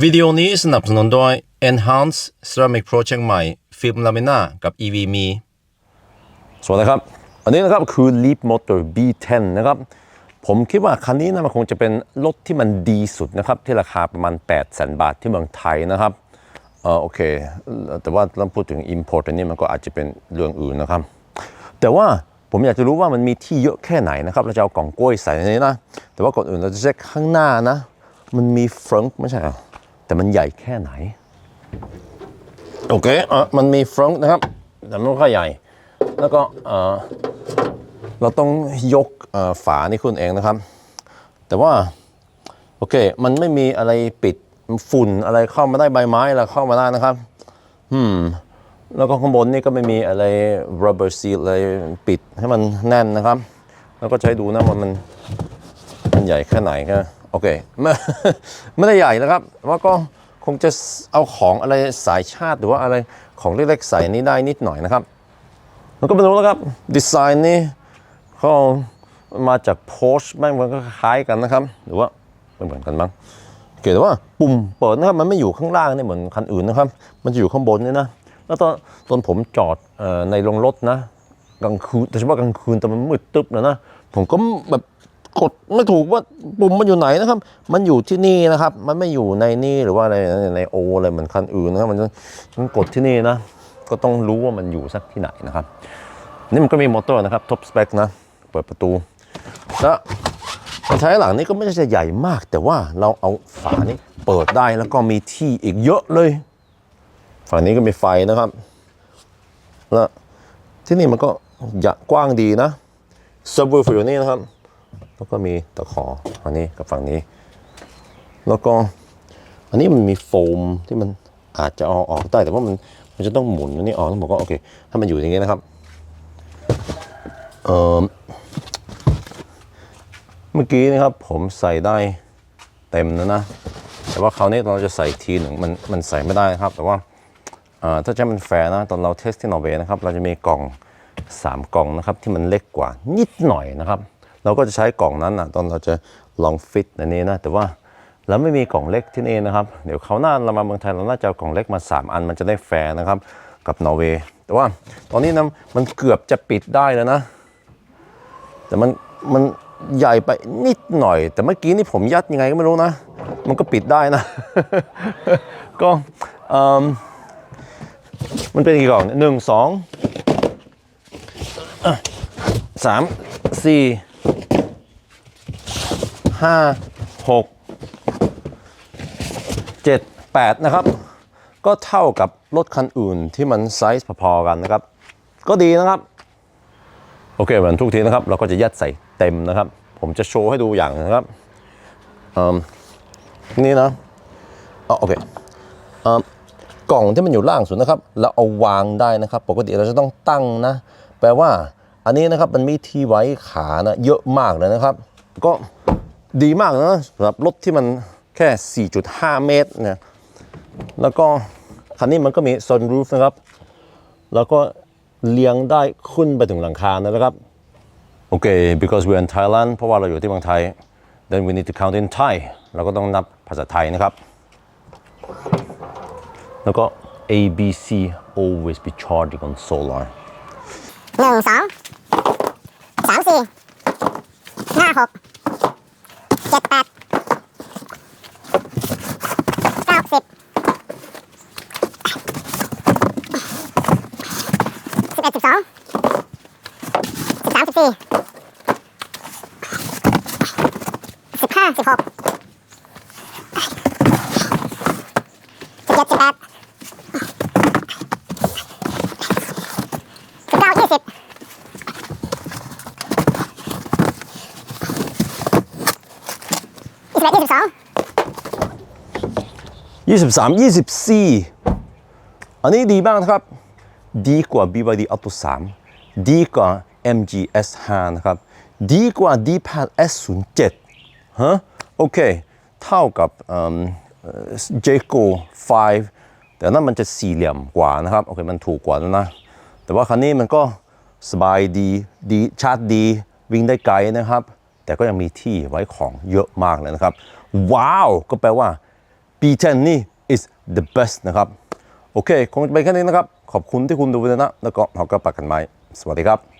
วิดีโอนี้สนับสนุนโดย Enhance Ceramic Project ใหม่ ฟิล์มลามิน่ากับ EV มีสวัสดีครับ อันนี้นะครับคือ Leap Motor B10 นะครับ ผมคิดว่าคันนี้นะมันคงจะเป็นรถที่มันดีสุดนะครับ ที่ราคาประมาณ 8 0 0 0 0 บาทที่เมืองไทยนะครับเออโอเค แต่ว่าเราพูดถึง Import อันนี้มันก็อาจจะเป็นเรื่องอื่นนะครับ แต่ว่าผมอยากจะรู้ว่ามันมีที่เยอะแค่ไหนนะครับเราจะเอากล่องกล้วยใส่ในนี้นะ แต่ว่าก่อนอื่นเราจะเช็คข้างหน้านะ มันมีฟรังก์ไม่ใช่เหรอ แต่มันใหญ่แค่ไหน โอเคอะมันมีฟรังก์นะครับ แต่มันไม่ค่อยใหญ่ แล้วก็เอ่อเราต้องยกเอ่อฝานี่ขึ้นเองนะครับ แต่ว่า โอเค มันไม่มีอะไรปิดฝุ่นอะไรเข้ามาได้ใบไม้อะไรเข้ามาได้นะครับ อืม แล้วก็ข้างบนนี่ก็ไม่มีอะไร rubber seal อะไรปิดให้มันแน่นนะครับ แล้วก็ใช้ดูนะว่ามันมันใหญ่แค่ไหนก็ โอเคไม่ไม่ได้ใหญ่นะครับว่าก็คงจะเอาของอะไรสายชาติหรือว่าอะไรของเล็กๆใส่นี้ได้นิดหน่อยนะครับมันก็ไม่รู้แล้วครับดีไซน์นี่เขามาจาก Porsche แม่งมันก็คล้ายกันนะครับ หรือว่าไม่เหมือนกันมั้งเคแต่ว่าปุ่มเปิดนะครับมันไม่อยู่ข้างล่างนี่เหมือนคันอื่นนะครับ มันจะอยู่ข้างบนนี่นะแล้วตอนตอนผมจอดออในโรงรถนะกลางคืนแต่เฉพาะกลางคืนแต่มันมืดตึ๊บนะนะผมก็แบบ กดไม่ถูกว่าปุ่มมันอยู่ไหนนะครับ มันอยู่ที่นี่นะครับ มันไม่อยู่ในนี่หรือว่าอะไรในโออะไรเหมือนคันอื่นนะครับ มันต้องกดที่นี่นะ ก็ต้องรู้ว่ามันอยู่สักที่ไหนนะครับ นี่มันก็มีมอเตอร์นะครับท็อปสเปคนะ เปิดประตู แล้วคนท้ายหลังนี่ก็ไม่ได้จะใหญ่มาก แต่ว่าเราเอาฝานี้เปิดได้แล้วก็มีที่อีกเยอะเลย ฝั่งนี้ก็มีไฟนะครับ แล้วที่นี่มันก็ใหญ่กว้างดีนะซับวูฟอยู่นี่นะครับ แล้วก็มีตะขออันนี้กับฝั่งนี้ แล้วก็อันนี้มันมีโฟมที่มันอาจจะเอาออกได้แต่ว่ามันมันจะต้องหมุนอันนี้ออกแล้วผมก็โอเคถ้ามันอยู่อย่างนี้นะครับเออเมื่อกี้นะครับผมใส่ได้เต็มแล้วนะ แต่ว่าคราวนี้เราจะใส่ทีหนึ่งมันมันใส่ไม่ได้นะครับ แต่ว่าถ้าจะมันแฟร์นะตอนเราเทสที่นอร์เวย์นะครับ เราจะมีกล่อง 3 กล่องนะครับที่มันเล็กกว่านิดหน่อยนะครับ เราก็จะใช้กล่องนั้นนะตอนเราจะลองฟิตในนี้นะแต่ว่าเราไม่มีกล่องเล็กที่นี่นะครับ เดี๋ยวเขาหน้าเรามาเมืองไทยเราน่าจะเอากล่องเล็กมา 3 อันมันจะได้แฟร์นะครับ กับนอร์เวย์แต่ว่าตอนนี้นะมันเกือบจะปิดได้แล้วนะ แต่มันมันใหญ่ไปนิดหน่อย แต่เมื่อกี้นี่ผมยัดยังไงก็ไม่รู้นะ มันก็ปิดได้นะ ก็เออมันเป็นกี่กล่องหนึ่งสองสามสี่ ห้าหกเจ็ดแปดนะครับ ก็เท่ากับรถคันอื่นที่มันไซส์พอๆกันนะครับ ก็ดีนะครับ โอเคเหมือนทุกทีนะครับ เราก็จะยัดใส่เต็มนะครับ ผมจะโชว์ให้ดูอย่างนะครับอืมนี่นะอ๋อโอเคเอิ่มกล่องที่มันอยู่ล่างสุดนะครับ เราเอาวางได้นะครับ ปกติเราจะต้องตั้งนะ แปลว่าอันนี้นะครับมันมีที่ไว้ขานะเยอะมากเลยนะครับ ก็ ดีมากนะสำหรับรถที่มันแค่ 4.5 เมตรเนี่ยแล้วก็คันนี้มันก็มี sunroof นะครับ แล้วก็เลี้ยงได้ขึ้นไปถึงหลังคานะครับโอเค because we're in Thailand เพราะว่าเราอยู่ที่เมืองไทย then we need to count in Thai เราก็ต้องนับภาษาไทยนะครับ แล้วก็ A B C always be charging on solar หนึ่งสองสามสี่ห้าหกเจ็ดแปดเก้าสิบสิ บสิบสองสิบสามสิบสี่สิบห้าสิบหกสิบเจ็ดสิบแปดสิบเก้ายี่สิบยี่สิบเอ็ดยี่สิบสอง23 24อันนี้ดีมากนะครับ ดีกว่า BYD Auto 3 ดีกว่า MG S5 นะครับ ดีกว่า D-Pad S07 ฮะโอเค เท่ากับ Jayco 5 แต่นั่นมันจะสี่เหลี่ยมกว่านะครับ โอเค มันถูกกว่าแล้วนะ แต่ว่าคันนี้มันก็สบายดีดีชาร์จดี วิ่งได้ไกลนะครับ แต่ก็ยังมีที่ไว้ของเยอะมากเลยนะครับ ว้าว ก็แปลว่า B10 นี่ is the best นะครับ โอเคคงจะเป็นแค่นี้นะครับ ขอบคุณที่คุณดูนะแล้วก็เราก็ปักกันไหมสวัสดีครับ